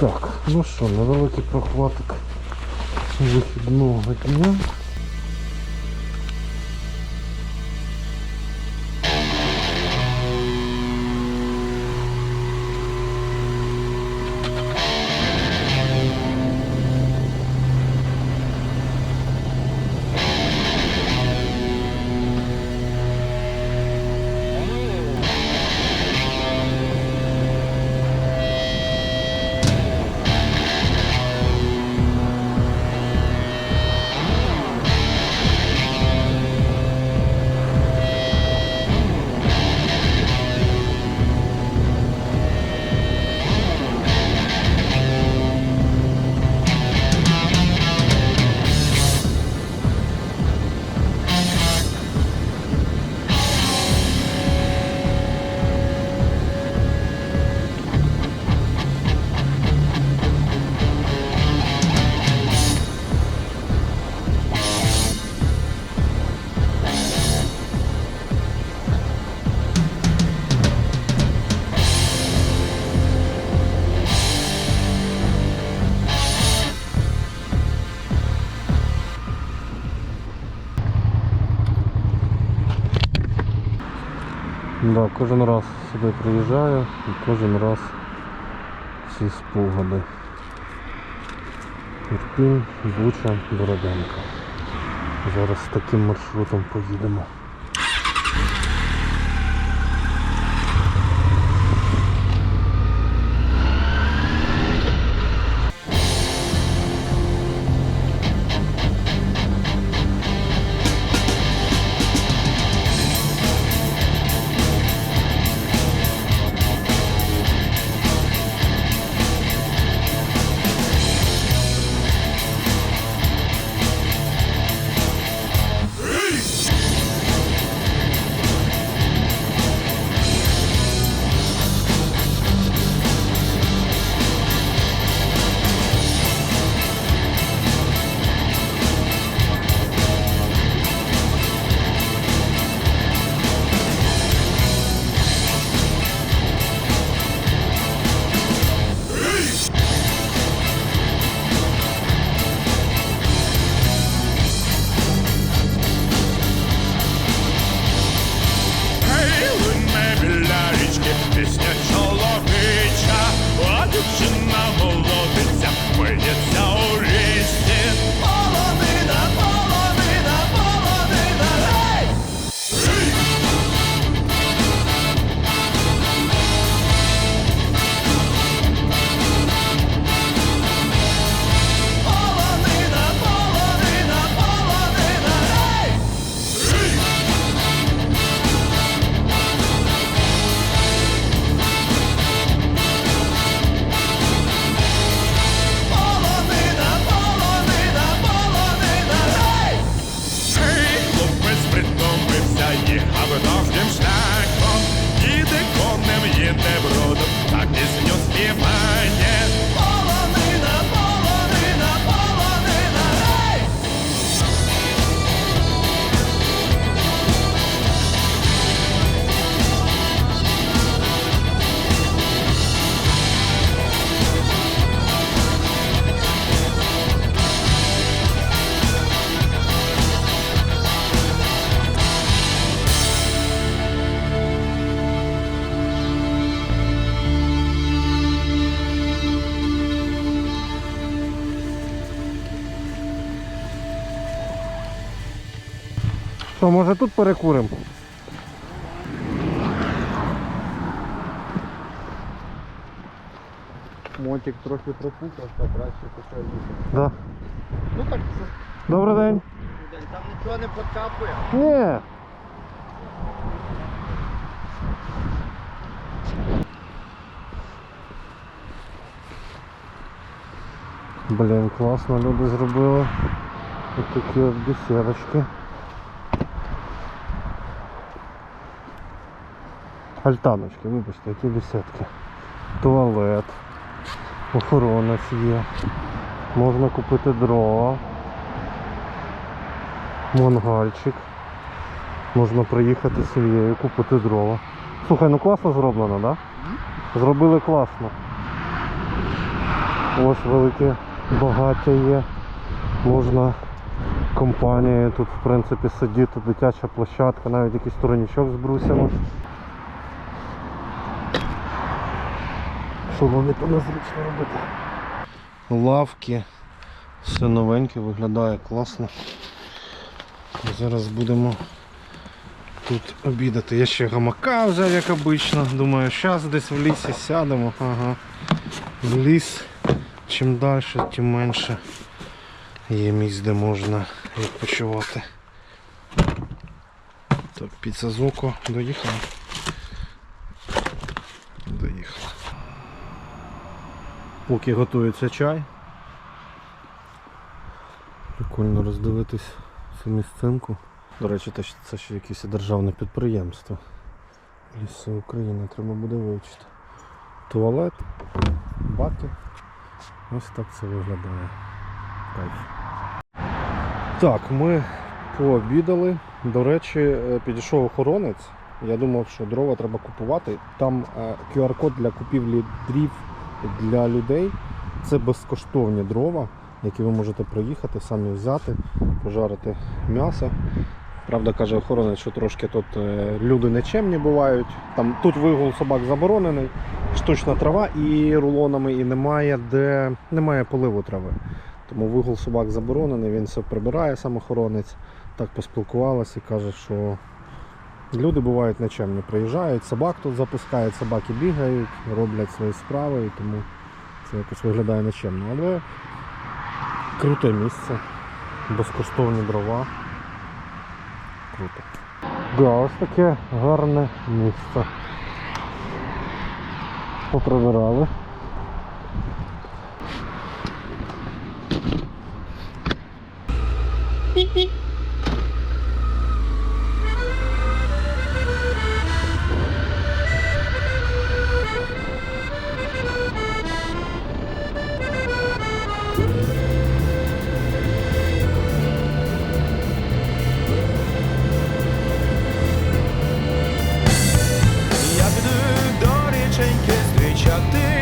Так, ну що, невеликий прохватик вихідного дня. Да, кожен раз сюди приїжджаю і кожен раз всі спогади. Ірпінь, Буча, Бороденка. Зараз таким маршрутом поїдемо. Що, може тут перекуримо? Мотик трохи пропукався, краще почав їхати. Да. Ну так, Добрий день. там нічого не подкапує. Ні. Блін, класно люди зробили. Ось такі от беседочки. Альтаночки, вибачте, які беседки. Туалет. Охоронець є. Можна купити дрова. Мангальчик. Можна приїхати з сім'єю, купити дрова. Слухай, ну класно зроблено, так? Да? Зробили класно. Ось велике багаття є. Можна компанією тут в принципі сидіти, дитяча площадка, навіть якийсь турнічок з брусями. Що вони то незручно робити. Лавки, все новеньке, виглядає класно. Зараз будемо тут обідати. Я ще гамака взяв, як обично. Думаю, зараз десь в лісі сядемо. Ага. В ліс. Чим далі, тим менше є місць, де можна відпочивати. Так, піца з око. Поки готується чай. Прикольно роздивитись цю місцинку. До речі, це ще якесь державне підприємство. Ліси України треба буде вивчити. Туалет, баки. Ось так це виглядає. Кайф. Так, ми пообідали. До речі, е, підійшов охоронець. Я думав, що дрова треба купувати. Там е, QR-код для купівлі дрів для людей. Це безкоштовні дрова, які ви можете приїхати, самі взяти, пожарити м'ясо. Правда, каже охоронець, що трошки тут е, люди нечемні бувають. Там, тут вигул собак заборонений, штучна трава і рулонами, і немає де немає поливу трави. Тому вигул собак заборонений, він все прибирає, сам охоронець. Так поспілкувалися і каже, що люди бувають нечемні. Приїжджають, собак тут запускають, собаки бігають, роблять свої справи, і тому це якось виглядає нечемно. Але круте місце, безкоштовні дрова. Круто. Да, ось таке гарне місце. Поприбирали. Я річеньки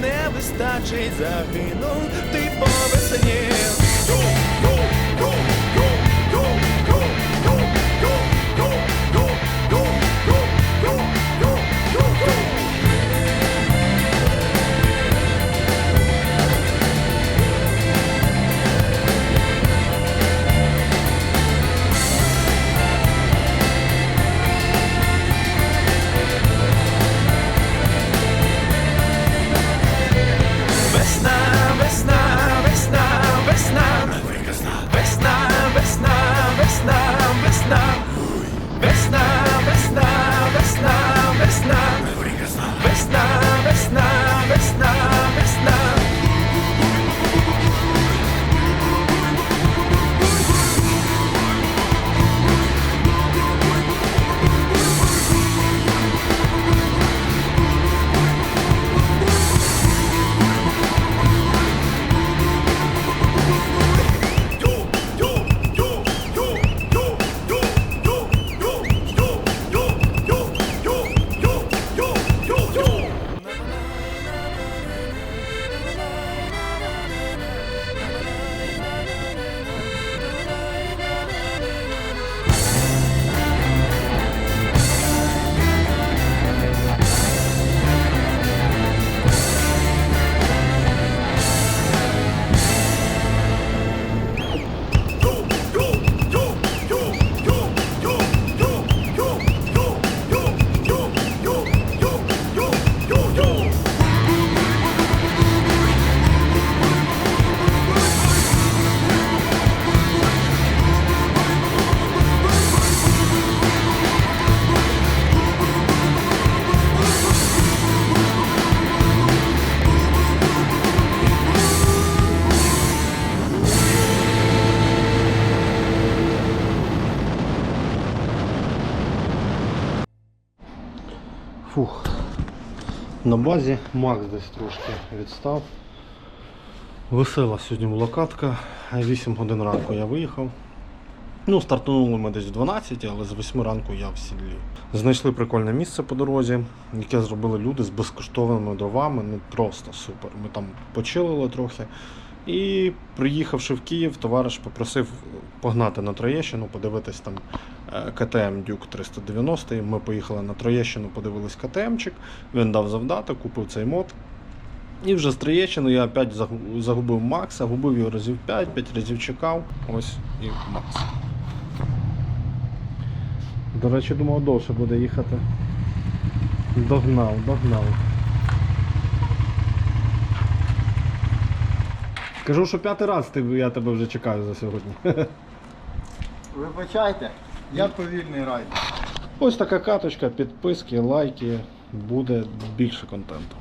не вистачить, загинув ти по Фух. На базі Макс десь трошки відстав. Весела сьогодні була катка. 8 годин ранку я виїхав. Ну, стартанули ми десь в 12, але з 8 ранку я в сідлі. Знайшли прикольне місце по дорозі, яке зробили люди з безкоштовними дровами. Ну просто супер. Ми там почилили трохи. І приїхавши в Київ, товариш попросив погнати на Троєщину, подивитись там е, КТМ Дюк 390. Ми поїхали на Троєщину, подивились КТМчик. Він дав завдати, купив цей мод. І вже з Троєщини я опять загубив Макса, губив його разів 5, 5 разів чекав. Ось і Макс. До речі, думав, довше буде їхати. Догнав, догнав. Кажу, що п'ятий раз ти, я тебе вже чекаю за сьогодні. Вибачайте, я повільний райдер. Ось така каточка, підписки, лайки, буде більше контенту.